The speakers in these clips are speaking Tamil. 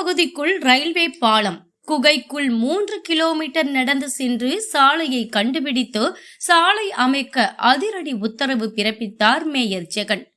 பகுதிக்குள் ரயில்வே பாலம். குகைக்குள் மூன்று கிலோமீட்டர் நடந்து சென்று சாலையை கண்டுபிடித்து சாலை அமைக்க அதிரடி உத்தரவு பிறப்பித்தார் மேயர் ஜெகன்.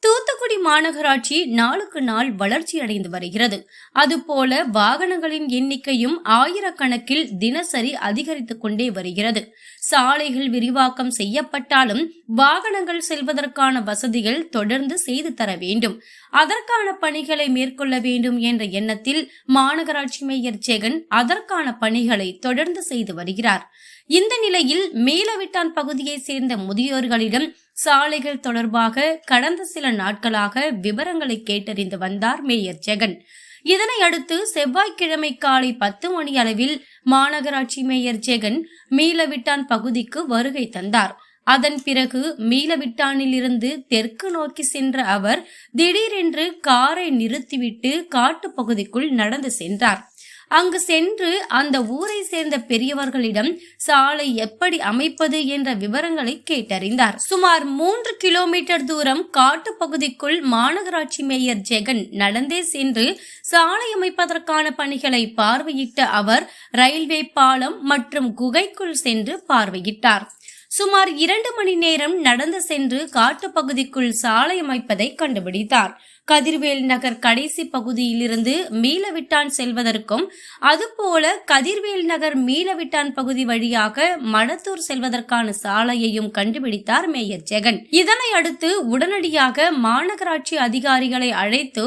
தூத்துக்குடி மாநகராட்சி நாளுக்கு நாள் வளர்ச்சியடைந்து வருகிறது. அதுபோல வாகனங்களின் எண்ணிக்கையும் ஆயிரக்கணக்கில் தினசரி அதிகரித்துக் கொண்டே வருகிறது. சாலைகள் விரிவாக்கம் செய்யப்பட்டாலும் வாகனங்கள் செல்வதற்கான வசதிகள் தொடர்ந்து செய்து தர வேண்டும். அதற்கான பணிகளை மேற்கொள்ள வேண்டும் என்ற எண்ணத்தில் மாநகராட்சி மேயர் ஜெகன் அதற்கான பணிகளை தொடர்ந்து செய்து வருகிறார். இந்த நிலையில் மேலவிட்டான் பகுதியைச் சேர்ந்த முதியோர்களிடம் சாலைகள் தொடர்பாக கடந்த சில நாட்களாக விவரங்களை கேட்டறிந்து வந்தார் மேயர் ஜெகன். இதனை அடுத்து செவ்வாய்க்கிழமை காலை பத்து மணி அளவில் மாநகராட்சி மேயர் ஜெகன் மீளவிட்டான் பகுதிக்கு வருகை தந்தார். அதன் பிறகு மீளவிட்டானில் இருந்து தெற்கு நோக்கி சென்ற அவர் திடீரென்று காரை நிறுத்திவிட்டு காட்டுப் பகுதிக்குள் நடந்து சென்றார். அங்கு சென்று அந்த ஊரை சேர்ந்த பெரியவர்களிடம் சாலை எப்படி அமைப்பது? என்ற விவரங்களை கேட்டறிந்தார். சுமார் மூன்று கிலோமீட்டர் தூரம் காட்டு பகுதிக்குள் மாநகராட்சி மேயர் ஜெகன் நடந்தே சென்று சாலை அமைப்பதற்கான பணிகளை பார்வையிட்ட அவர் ரயில்வே பாலம் மற்றும் குகைக்குள் சென்று பார்வையிட்டார். சுமார் இரண்டு மணி நேரம் நடந்து சென்று காட்டுப்பகுதிக்குள் சாலை அமைப்பதை கண்டுபிடித்தார். கதிர்வேல் நகர் கடைசி பகுதியிலிருந்து மீளவிட்டான் செல்வதற்கும் அதுபோல கதிர்வேல் நகர் மீளவிட்டான் பகுதி வழியாக மடத்தூர் செல்வதற்கான சாலையையும் கண்டுபிடித்தார் மேயர் ஜெகன். இதனை அடுத்து உடனடியாக மாநகராட்சி அதிகாரிகளை அழைத்து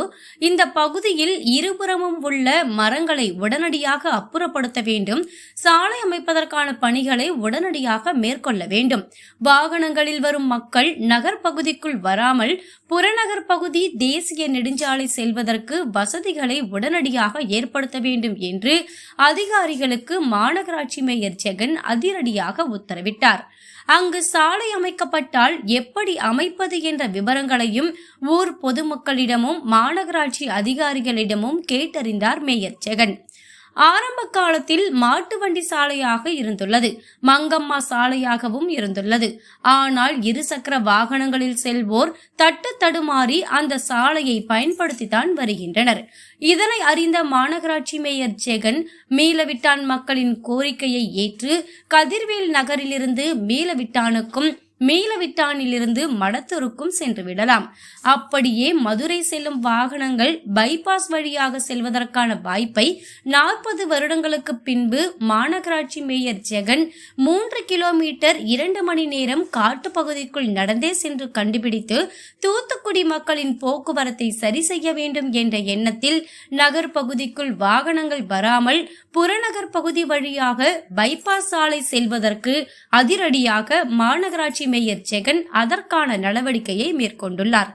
இந்த பகுதியில் இருபுறமும் உள்ள மரங்களை உடனடியாக அப்புறப்படுத்த வேண்டும் சாலை அமைப்பதற்கான பணிகளை உடனடியாக மேற்கொள்ள வேண்டும். வாகனங்களில் வரும் மக்கள் நகர் பகுதிக்குள் வராமல் புறநகர் பகுதி தேசிய நெடுஞ்சாலை செல்வதற்கு வசதிகளை உடனடியாக ஏற்படுத்த வேண்டும் என்று அதிகாரிகளுக்கு மாநகராட்சி மேயர் ஜெகன் அதிரடியாக உத்தரவிட்டார். அங்கு சாலை அமைக்கப்பட்டால் எப்படி அமைப்பது என்ற விவரங்களையும் ஊர் பொதுமக்களிடமும் மாநகராட்சி அதிகாரிகளிடமும் கேட்டறிந்தார் மேயர் ஜெகன். ஆரம்ப காலத்தில் மாட்டு வண்டி சாலையாக இருந்துள்ளது. மங்கம்மா சாலையாகவும் இருந்துள்ளது. ஆனால் இருசக்கர வாகனங்களில் செல்வோர் தட்டு தடுமாறி அந்த சாலையை பயன்படுத்தித்தான் வருகின்றனர். இதனை அறிந்த மாநகராட்சி மேயர் ஜெகன் மீளவிட்டான் மக்களின் கோரிக்கையை ஏற்று கதிர்வேல் நகரிலிருந்து மீளவிட்டானுக்கும் மேலவிட்டானிலிருந்து மடத்தூருக்கும் சென்று விடலாம். அப்படியே மதுரை செல்லும் வாகனங்கள் பைபாஸ் வழியாக செல்வதற்கான வாய்ப்பை நாற்பது வருடங்களுக்கு பின்பு மாநகராட்சி மேயர் ஜெகன் மூன்று கிலோமீட்டர் இரண்டு மணி நேரம் காட்டுப்பகுதிக்குள் நடந்தே சென்று கண்டுபிடித்து தூத்துக்குடி மக்களின் போக்குவரத்தை சரி செய்ய வேண்டும் என்ற எண்ணத்தில் நகர் பகுதிக்குள் வாகனங்கள் வராமல் புறநகர் பகுதி வழியாக பைபாஸ் சாலை செல்வதற்கு அதிரடியாக மாநகராட்சி மேயர் ஜெகன் அதற்கான நடவடிக்கையை மேற்கொண்டுள்ளார்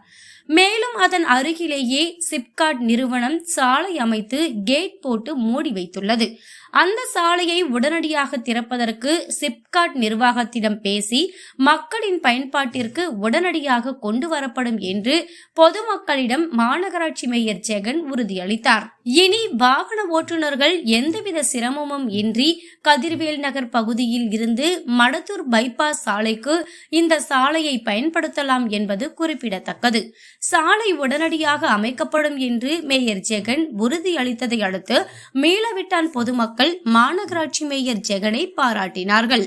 மேலும் அதன் அருகிலேயே சிப்காட் நிறுவனம் சாலை அமைத்து கேட் போட்டு மூடி வைத்துள்ளது. அந்த சாலையை உடனடியாக திறப்பதற்கு சிப்காட் நிர்வாகத்திடம் பேசி மக்களின் பயன்பாட்டிற்கு உடனடியாக கொண்டு வரப்படும் என்று பொதுமக்களிடம் மாநகராட்சி மேயர் ஜெகன் உறுதியளித்தார். இனி வாகன ஓட்டுநர்கள் எந்தவித சிரமமும் இன்றி கதிர்வேல் நகர் பகுதியில் இருந்து மடத்தூர் பைபாஸ் சாலைக்கு இந்த சாலையை பயன்படுத்தலாம் என்பது குறிப்பிடத்தக்கது. சாலை உடனடியாக அமைக்கப்படும் என்று மேயர் ஜெகன் உறுதியளித்ததை அடுத்து மீளவிட்டான் பொதுமக்கள் மாநகராட்சி மேயர் ஜெகனை பாராட்டினார்கள்.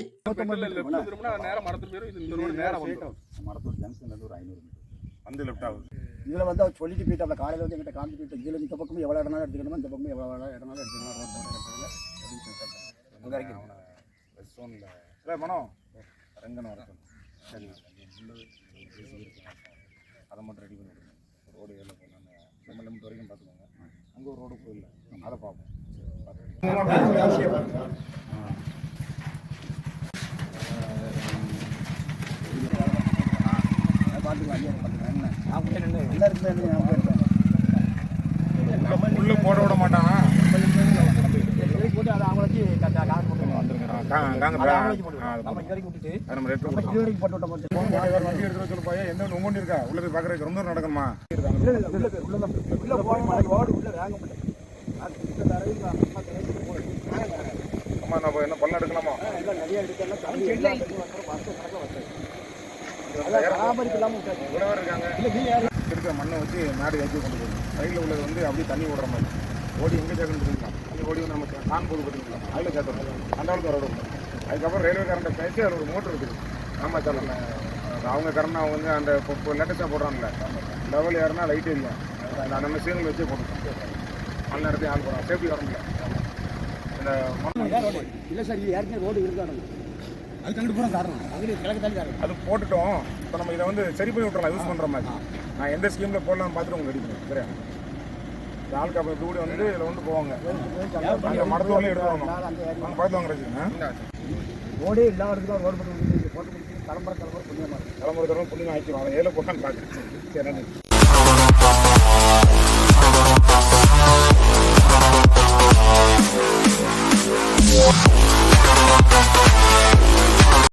இதில் வந்து அவர் சொல்லிட்டு போயிட்டு காலையில் வந்து எங்கிட்ட காமிச்சு போயிட்டு இதில் இந்த பக்கம் எவ்வளோ இடம்னாலும் எடுத்துக்கணுமோ? இந்த பக்கம் எவ்வளோ இடம்னாலும் இல்லை மனம் ரெங்கன் வர சொன்னேன் சரி. அதை மட்டும் ரெடி பண்ணி விடுங்க ரோடு ஏரியில் போகணும் நம்ம லிமிட் வரைக்கும் பார்த்துக்கோங்க. அங்கே ஒரு ரோடு போயிடல அதை பார்ப்போம். உள்ள போட விட மாட்டானா போட்டு அதை அவங்கள வச்சு கார் போட்டு காங்க அதை வச்சு நம்ம வரைக்கும் விட்டுட்டு. நம்ம ரேட்டு நம்ம வரைக்கும் போட்டு விட்ட மட்டும் வண்டி எடுத்து சொல்லு பையன் எந்த ஒன்று இருக்கா? உள்ள போய் பார்க்குறதுக்கு ரொம்ப நடக்கணுமா? இல்லை இல்லை உள்ள போய். உள்ள உள்ள போகணும் ஓடு உள்ள வேங்க அம்மா நம்ம என்ன பள்ளம் எடுக்கலாமா நிறைய எடுக்கலாம் தண்ணி எல்லாம் வருஷம் கணக்கில் பேர் இருக்காங்க. இல்லை நீ யார்? இருக்க மண்ணை வச்சு மேடு ஏற்றி கொண்டு போகணும் சைடில் உள்ளது வந்து அப்படியே தண்ணி விடுற மாதிரி. ஓடி எங்கே சேர்க்கணும் அந்த ஓடி வந்து நம்ம தான் போது பார்த்தீங்களா அதில் சேர்த்துறோம் அந்த அளவுக்கு ரோடு அதுக்கப்புறம் ரயில்வே கரண்ட்டை பேசி அதில் ஒரு மோட்டர் இருக்குது நம்ம சொல்லலாம் அவங்க கரண்ட் அவங்க வந்து அந்த இப்போ லேட்டஸ்ட்டாக போடுறாங்கல்ல. லெவல் ஏறினா லைட் எரியும் அந்த நம்ம சீனில் வச்சே போட்டுருக்கோம் நல்ல நேரத்தையும் ஆள் போடுறோம் சேஃப்டி இந்த மண் இல்லை சார் இது ஏற்கனவே ரோடு இருந்தாங்க அது கங்கிட்டு போகிற காரணம். அங்கே கிழக்கு தள்ளி காரணம் அது போட்டுட்டோம். இப்போ நம்ம இதை வந்து சரி பண்ணி விட்றலாம் யூஸ் பண்ணுற மாதிரி. நான் எந்த ஸ்கீமில் போடலாம்னு பார்த்துட்டு உங்களுக்கு அடிப்பேன் சரியா? அப்போ கூட வந்து இதில் வந்து போவாங்க. அந்த மடத்தூர்லேயே அவங்க பார்த்து வாங்குறதுங்க ரோடே இல்லாத இடத்துல ரோடு போட்டு போட்டு முடிச்சு கிளம்புற கிளம்புற புண்ணியமாக இருக்கும் தலைமுறை தலைமுறை புண்ணியம் ஆக்கிடும் அவன் ஏழை போட்டான்னு பார்க்குறேன் சரி நன்றி Thank